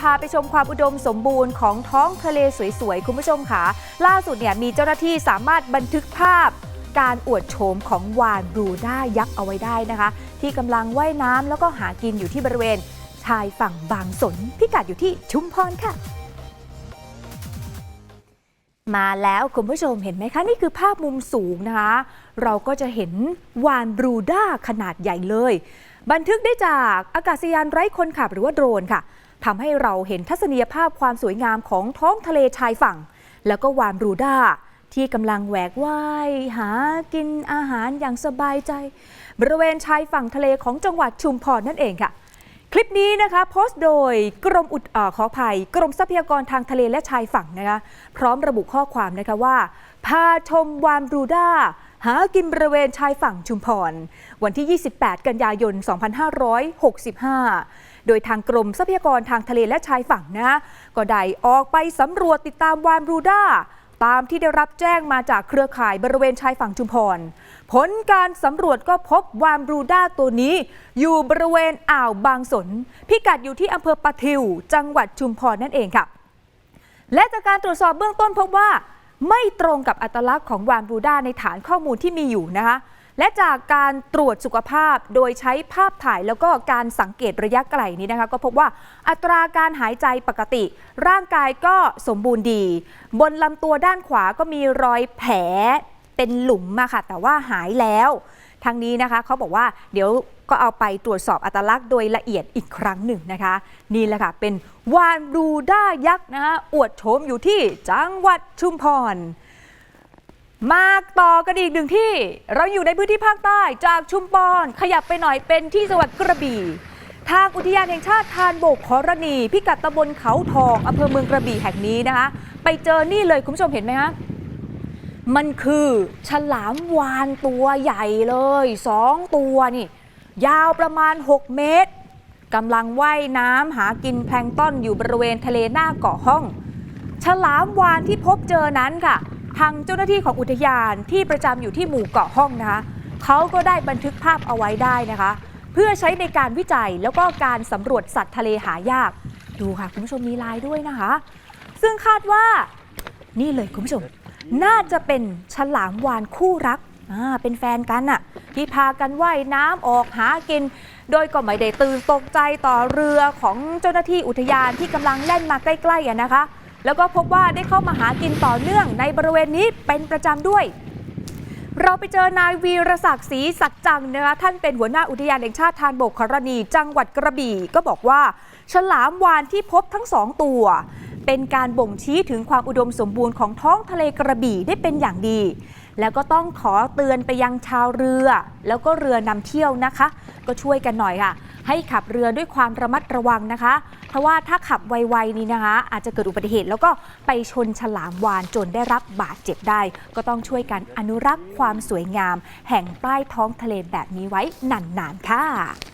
พาไปชมความอุดมสมบูรณ์ของท้องทะเลสวยๆ คุณผู้ชมค่ะ ล่าสุดเนี่ยมีเจ้าหน้าที่สามารถบันทึกภาพ การอวดโฉมของวานบรูด้ายักษ์เอาไว้ได้นะคะ ที่กำลังว่ายน้ำแล้วก็หากินอยู่ที่บริเวณ ชายฝั่งบางสน พิกัดอยู่ที่ชุมพรค่ะ มาแล้วคุณผู้ชมเห็นไหมคะ นี่คือภาพมุมสูงนะคะ เราก็จะเห็นวานบรูด้าขนาดใหญ่เลย บันทึกได้จากอากาศยานไร้คนขับหรือว่าโดรนค่ะทำให้เราเห็นทัศนียภาพความสวยงามของท้องทะเลชายฝั่ง แล้วก็วานรูด้าที่กำลังแหวกว่ายหากินอาหารอย่างสบายใจ บริเวณชายฝั่งทะเลของจังหวัดชุมพรนั่นเองค่ะ คลิปนี้นะคะโพสต์โดยกรมอุดอขออภัย กรมทรัพยากรทางทะเลและชายฝั่งนะคะพร้อมระบุข้อความนะคะว่า พาชมวานบรูด้าหากินบริเวณชายฝั่งชุมพร วันที่ 28 กันยายน 2565 โดยทางกรมทรัพยากรทางทะเลและชายฝั่งนะก็ได้ออกไปสำรวจติดตามวานบรูด้า ตามที่ได้รับแจ้งมาจากเครือข่ายบริเวณชายฝั่งชุมพร ผลการสำรวจก็พบวานบรูด้าตัวนี้ อยู่บริเวณอ่าวบางสน พิกัดอยู่ที่อำเภอปะทิว จังหวัดชุมพรนั่นเองค่ะ และจากการตรวจสอบเบื้องต้นพบว่า ไม่ตรงกับอัตลักษณ์ของวานบรูด้าในฐานข้อมูลที่มีอยู่นะคะ และจากการตรวจสุขภาพโดยใช้ภาพถ่ายแล้วก็การสังเกตระยะไกลนี้นะคะ ก็พบว่าอัตราการหายใจปกติ ร่างกายก็สมบูรณ์ดี บนลำตัวด้านขวาก็มีรอยแผลเป็นหลุมมาค่ะ แต่ว่าหายแล้วทางนี้นะคะเขาบอกว่าเดี๋ยวก็เอาไปตรวจสอบอัตลักษณ์โดยละเอียดอีกครั้งหนึ่งนะคะ นี่แหละค่ะ เป็นวานบรูด้ายักษ์นะคะอวดโฉมอยู่ที่จังหวัดชุมพร มาต่อกันอีกหนึ่งที่ เราอยู่ในพื้นที่ภาคใต้จากชุมพรขยับไปหน่อยเป็นที่จังหวัดกระบี่ ทางอุทยานแห่งชาติทานโบกขอรณี พิกัดตำบลเขาทองอำเภอเมืองกระบี่แห่งนี้นะคะ ไปเจอนี่เลยคุณผู้ชมเห็นไหมคะมันคือฉลามวานตัวใหญ่เลยสองตัวนี่ ยาวประมาณ 6 เมตรกำลังว่ายน้ำหากินแพลงต้นอยู่บริเวณทะเลหน้าเกาะห้อง ฉลามวานที่พบเจอนั้นค่ะ ทางเจ้าหน้าที่ของอุทยานที่ประจำอยู่ที่หมู่เกาะห้องนะคะเขาก็ได้บันทึกภาพเอาไว้ได้นะคะ เพื่อใช้ในการวิจัยแล้วก็การสำรวจสัตว์ทะเลหายาก ดูค่ะคุณผู้ชมมีลายด้วยนะคะ ซึ่งคาดว่านี่เลยคุณผู้ชม น่าจะเป็นฉลามวานคู่รักอ่าเป็นแฟนกันน่ะที่พากันว่ายน้ำออกหากิน โดยก็ไม่ได้ตื่นตกใจต่อเรือของเจ้าหน้าที่อุทยานที่กำลังแล่นมาใกล้ๆอะนะคะ แล้วก็พบว่าได้เข้ามาหากินต่อเนื่องในบริเวณนี้เป็นประจำด้วย เราไปเจอนายวีรศักดิ์ศรีสัจจังนะคะท่านเป็นหัวหน้าอุทยานแห่งชาติทานบกครณี จังหวัดกระบี่ก็บอกว่า ฉลามวานที่พบทั้งสองตัว เป็นการบ่งชี้ถึงความอุดมสมบูรณ์ของท้องทะเลกระบี่ได้เป็นอย่างดีแล้วก็ต้องขอเตือนไปยังชาวเรือ แล้วก็เรือนำเที่ยวนะคะ ก็ช่วยกันหน่อยค่ะ ให้ขับเรือด้วยความระมัดระวังนะคะ เพราะว่าถ้าขับไวๆนี่นะคะ อาจจะเกิดอุบัติเหตุ แล้วก็ไปชนฉลามวานจนได้รับบาดเจ็บได้ ก็ต้องช่วยกันอนุรักษ์ความสวยงาม แห่งใต้ท้องทะเลแบบนี้ไว้นานๆค่ะ